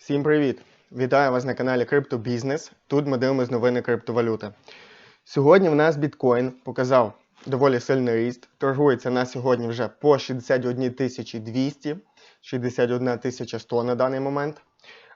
Всім привіт! Вітаю вас на каналі Криптобізнес. Тут ми дивимося новини криптовалюти. Сьогодні в нас біткоін показав доволі сильний ріст. Торгується на сьогодні вже по 61 200, 61 100 на даний момент.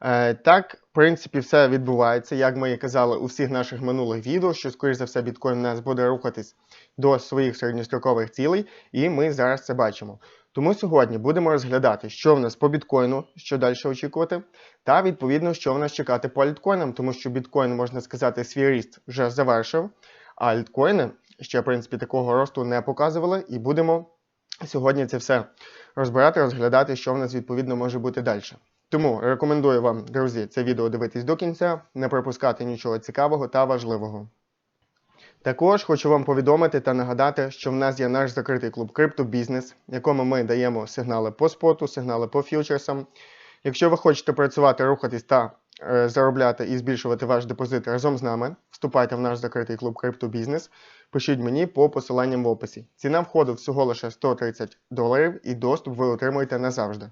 Е, Так, в принципі, все відбувається, як ми і казали у всіх наших минулих відео, що, скоріш за все, біткоін у нас буде рухатись до своїх середньострокових цілей, і ми зараз це бачимо. Тому сьогодні будемо розглядати, що в нас по біткоїну, що далі очікувати, та відповідно, що в нас чекати по альткоїнам, тому що біткоін, можна сказати, свій ріст вже завершив, а альткоїни ще, в принципі, такого росту не показували, і будемо сьогодні це все розбирати, розглядати, що в нас відповідно може бути далі. Тому рекомендую вам, друзі, це відео дивитись до кінця, не пропускати нічого цікавого та важливого. Також хочу вам повідомити та нагадати, що в нас є наш закритий клуб Криптобізнес, якому ми даємо сигнали по споту, сигнали по фьючерсам. Якщо ви хочете працювати, рухатись та е, заробляти і збільшувати ваш депозит разом з нами, вступайте в наш закритий клуб Криптобізнес, пишіть мені по посиланням в описі. Ціна входу всього лише 130 доларів і доступ ви отримуєте назавжди.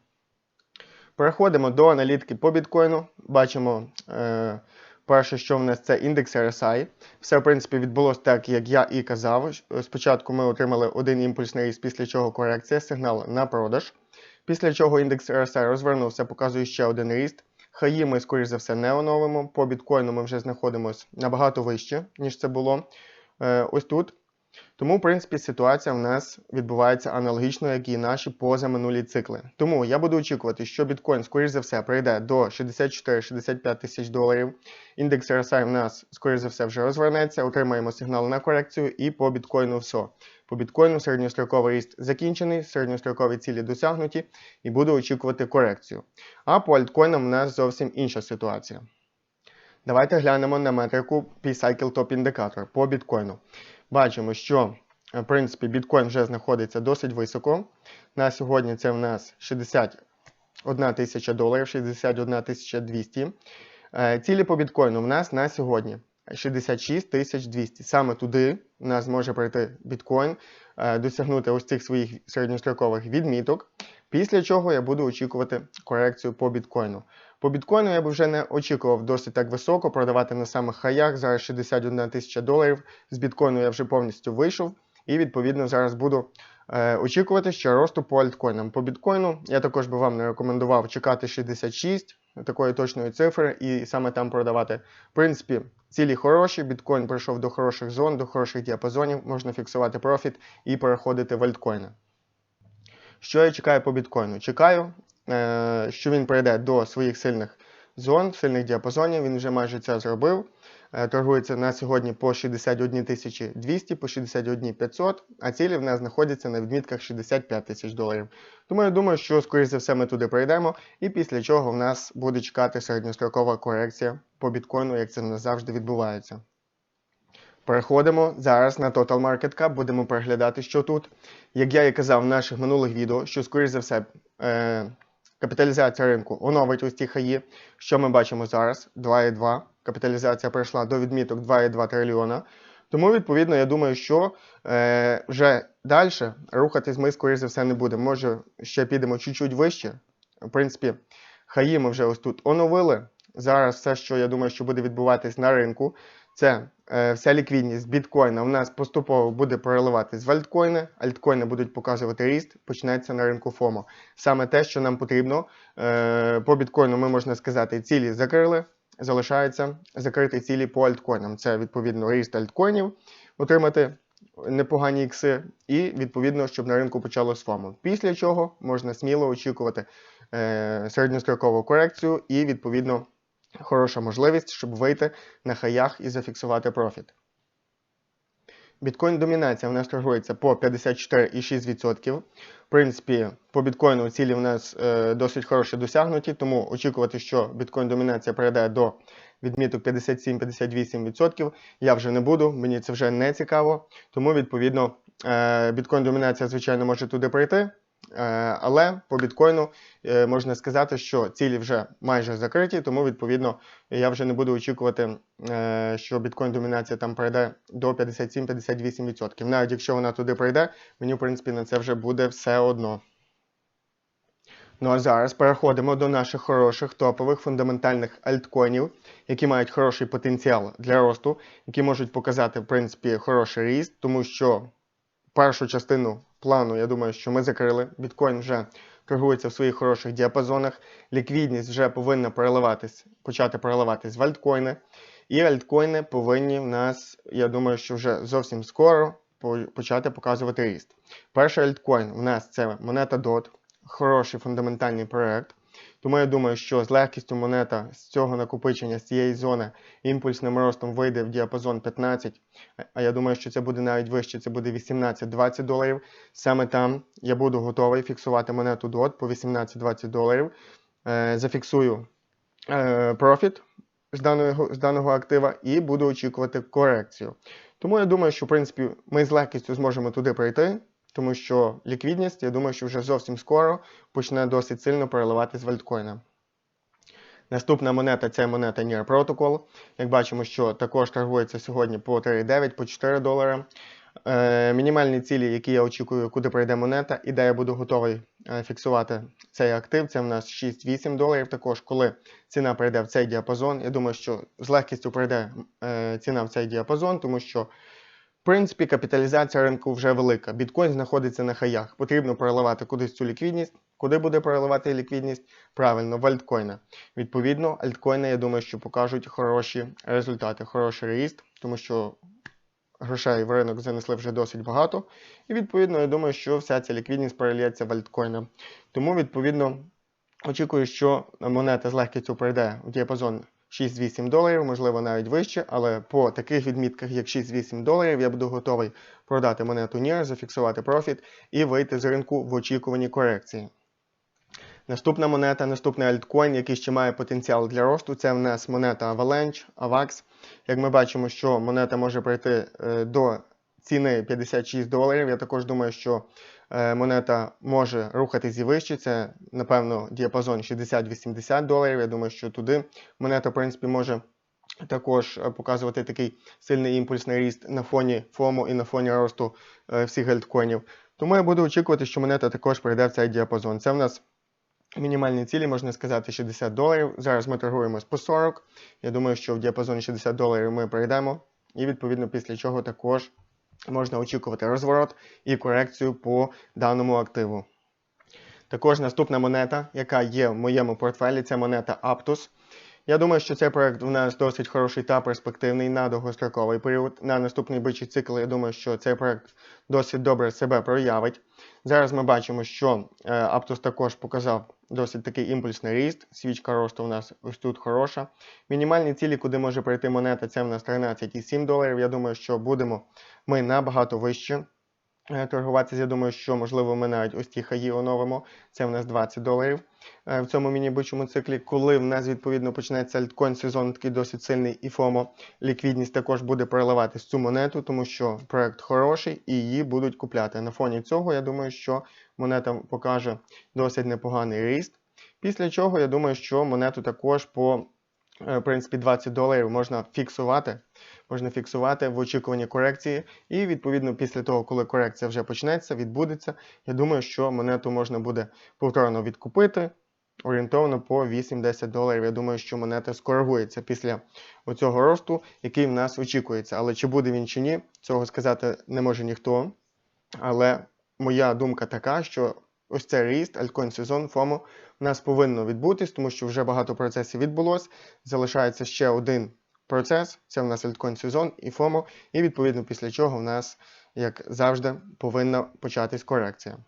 Переходимо до аналітики по біткоїну. Бачимо. Е, Перше, що в нас це індекс RSI. Все, в принципі, відбулося так, як я і казав. Спочатку ми отримали один імпульсний ріст, після чого корекція, сигнал на продаж. Після чого індекс RSI розвернувся, показує ще один ріст. Хаї ми, скоріш за все, не оновимо. По біткоїну ми вже знаходимося набагато вище, ніж це було е, ось тут. Тому, в принципі, ситуація в нас відбувається аналогічно, як і наші позаминулі цикли. Тому я буду очікувати, що біткоін, скоріш за все, прийде до 64-65 тисяч доларів. Індекс RSI в нас, скоріш за все, вже розвернеться, отримаємо сигнал на корекцію, і по біткоїну все. По біткоїну середньостроковий ріст закінчений, середньострокові цілі досягнуті, і буду очікувати корекцію. А по альткоїнам в нас зовсім інша ситуація. Давайте глянемо на метрику P-Cycle Top Indicator по біткоїну. Бачимо, що в принципі біткоін вже знаходиться досить високо. На сьогодні це в нас 61 тисяча доларів, 61 тисяча 200. Цілі по біткоїну в нас на сьогодні 66 тисяч 200. Саме туди у нас може прийти біткоін, досягнути ось цих своїх середньострокових відміток. Після чого я буду очікувати корекцію по біткоїну. По біткоїну я б вже не очікував досить так високо продавати на самих хаях. Зараз 61 тисяча доларів. З біткоїну я вже повністю вийшов. І відповідно зараз буду е, очікувати ще росту по альткоїнам. По біткоїну я також би вам не рекомендував чекати 66 такої точної цифри і саме там продавати. В принципі, цілі хороші. Біткоін прийшов до хороших зон, до хороших діапазонів, можна фіксувати профіт і переходити в альткоїни. Що я чекаю по біткоїну? Чекаю, що він прийде до своїх сильних зон, сильних діапазонів. Він вже майже це зробив. Е, торгується на сьогодні по 61 200, по 61 500, а цілі в нас знаходяться на відмітках 65 тисяч доларів. Тому я думаю, що, скоріш за все, ми туди прийдемо, і після чого в нас буде чекати середньострокова корекція по біткоїну, як це в нас завжди відбувається. Переходимо зараз на Total Market Cap, будемо переглядати, що тут. Як я і казав в наших минулих відео, що, скоріш за все, е, капіталізація ринку оновить ті хаї. Що ми бачимо зараз? 2,2. Капіталізація прийшла до відміток 2,2 трильйона. Тому, відповідно, я думаю, що е, вже далі рухатись ми, скоріш за все, не будемо. Може, ще підемо чуть-чуть вище. В принципі, хаї ми вже ось тут оновили. Зараз все, що я думаю, що буде відбуватись на ринку, це е, вся ліквідність біткоїна у нас поступово буде переливатись в альткоїни. Альткоїни будуть показувати ріст, почнеться на ринку ФОМО. Саме те, що нам потрібно. Е, по біткоїну ми можна сказати, цілі закрили. Залишаються закриті цілі по альткоїнам. Це відповідно ріст альткоїнів, отримати непогані ікси, і відповідно, щоб на ринку почалось ФОМО. Після чого можна сміло очікувати е, середньострокову корекцію і відповідно хороша можливість, щоб вийти на хаях і зафіксувати профіт. Біткоін домінація в нас торгується по 54,6%. В принципі, по біткоїну цілі в нас е, досить хороші досягнуті, тому очікувати, що біткоін домінація перейде до відміток 57-58%, я вже не буду, мені це вже не цікаво. Тому, відповідно, е, біткоін домінація, звичайно, може туди прийти. Е, але по біткоїну е, можна сказати, що цілі вже майже закриті, тому відповідно я вже не буду очікувати, е, що біткоін домінація там пройде до 57-58%. Навіть якщо вона туди прийде, мені в принципі на це вже буде все одно. Ну а зараз переходимо до наших хороших топових фундаментальних альткоїнів, які мають хороший потенціал для росту, які можуть показати, в принципі, хороший ріст, тому що першу частину плану, я думаю, що ми закрили. Біткоін вже торгується в своїх хороших діапазонах. Ліквідність вже повинна переливатись, почати переливатись в альткоїни. І альткоїни повинні в нас, я думаю, що вже зовсім скоро почати показувати ріст. Перший альткоін в нас це монета DOT, хороший фундаментальний проект. Тому я думаю, що з легкістю монета з цього накопичення, з цієї зони імпульсним ростом вийде в діапазон 15, а- я думаю, що це буде навіть вище, це буде 18-20 доларів. Саме там я буду готовий фіксувати монету DOT по 18-20 доларів. Е, зафіксую е, профіт з даного, з даного актива і буду очікувати корекцію. Тому я думаю, що в принципі ми з легкістю зможемо туди прийти, тому що ліквідність, я думаю, що вже зовсім скоро почне досить сильно переливатись в альткоїни. Наступна монета це монета Near Protocol. Як бачимо, що також торгується сьогодні по 3,9, по 4 долари. Е, мінімальні цілі, які я очікую, куди прийде монета, і де я буду готовий е, фіксувати цей актив, це в нас 6-8 доларів. Також, коли ціна прийде в цей діапазон, я думаю, що з легкістю прийде е, ціна в цей діапазон, тому що, в принципі, капіталізація ринку вже велика. Біткоін знаходиться на хаях. Потрібно переливати кудись цю ліквідність. Куди буде переливати ліквідність? Правильно, в альткоїни. Відповідно, альткоїни, я думаю, що покажуть хороші результати, хороший ріст, тому що грошей в ринок занесли вже досить багато. І відповідно, я думаю, що вся ця ліквідність перельється в альткоїни. Тому, відповідно, очікую, що монета з легкістю пройде у діапазон 6-8 доларів, можливо, навіть вище, але по таких відмітках, як 6-8 доларів, я буду готовий продати монету NIR, зафіксувати профіт і вийти з ринку в очікуванні корекції. Наступна монета, наступний альткоін, який ще має потенціал для росту, це в нас монета Avalanche, AVAX. Як ми бачимо, що монета може прийти е, до ціни 56 доларів. Я також думаю, що монета може рухатись і вище. Це, напевно, діапазон 60-80 доларів. Я думаю, що туди монета, в принципі, може також е, показувати такий сильний імпульсний ріст на фоні ФОМу і на фоні росту е, всіх альткоїнів. Тому я буду очікувати, що монета також прийде в цей діапазон. Це в нас Мінімальні цілі, можна сказати, 60 доларів. Зараз ми торгуємось по 40. Я думаю, що в діапазоні 60 доларів ми пройдемо. І відповідно після чого також можна очікувати розворот і корекцію по даному активу. Також наступна монета, яка є в моєму портфелі, це монета Aptus. Я думаю, що цей проект у нас досить хороший та перспективний на довгостроковий період. На наступний бичий цикл, я думаю, що цей проект досить добре себе проявить. Зараз ми бачимо, що е, Aptus також показав досить такий імпульсний ріст. Свічка росту у нас ось тут хороша. Мінімальні цілі, куди може прийти монета, це в нас 13,7 доларів. Я думаю, що будемо ми набагато вище е, торгуватися. Я думаю, що можливо ми навіть ось ті хаї оновимо. Це в нас 20 доларів в цьому міні-бичому циклі. Коли в нас відповідно почнеться альткоін сезон такий досить сильний і ФОМО, ліквідність також буде переливатись цю монету, тому що проект хороший і її будуть купляти. На фоні цього я думаю, що монета покаже досить непоганий ріст. Після чого я думаю, що монету також по е, в принципі 20 доларів можна фіксувати. Можна фіксувати в очікуванні корекції. І відповідно після того, коли корекція вже почнеться, відбудеться, я думаю, що монету можна буде повторно відкупити. Орієнтовно по 8-10 доларів. Я думаю, що монета скоригується після оцього росту, який в нас очікується. Але чи буде він чи ні, цього сказати не може ніхто. Але моя думка така, що ось цей ріст, альткоін сезон, ФОМО, у нас повинно відбутись, тому що вже багато процесів відбулось. Залишається ще один процес, це в нас альткоін сезон і ФОМО, і відповідно після чого в нас, як завжди, повинна початись корекція.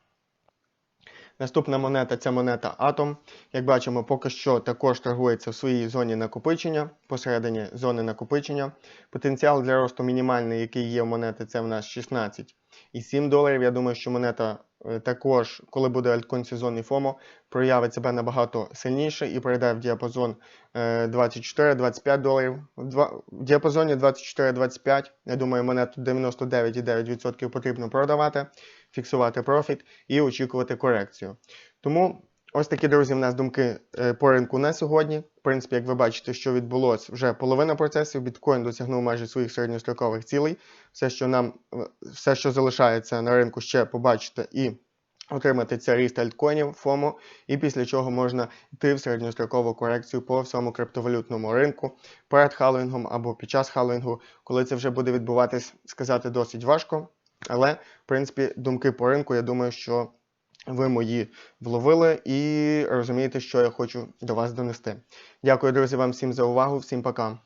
Наступна монета це монета Atom. Як бачимо, поки що також торгується в своїй зоні накопичення, посередині зони накопичення. Потенціал для росту мінімальний, який є в монети, це в нас 16,7 доларів. Я думаю, що монета е, також, коли буде альткоін сезон і ФОМО, проявить себе набагато сильніше і пройде в діапазон е, 24-25 доларів. В В діапазоні 24-25, я думаю, монету 99,9% потрібно продавати, фіксувати профіт і очікувати корекцію. Тому ось такі, друзі, в нас думки е, по ринку на сьогодні. В принципі, як ви бачите, що відбулося, вже половина процесів. Біткоін досягнув майже своїх середньострокових цілей. Все, що нам, е, все, що залишається на ринку, ще побачити і отримати цей ріст альткоїнів ФОМО, і після чого можна йти в середньострокову корекцію по всьому криптовалютному ринку перед халвінгом або під час халвінгу. Коли це вже буде відбуватись, сказати досить важко. Але, в принципі, думки по ринку, я думаю, що ви мої вловили і розумієте, що я хочу до вас донести. Дякую, друзі, вам всім за увагу. Всім пока.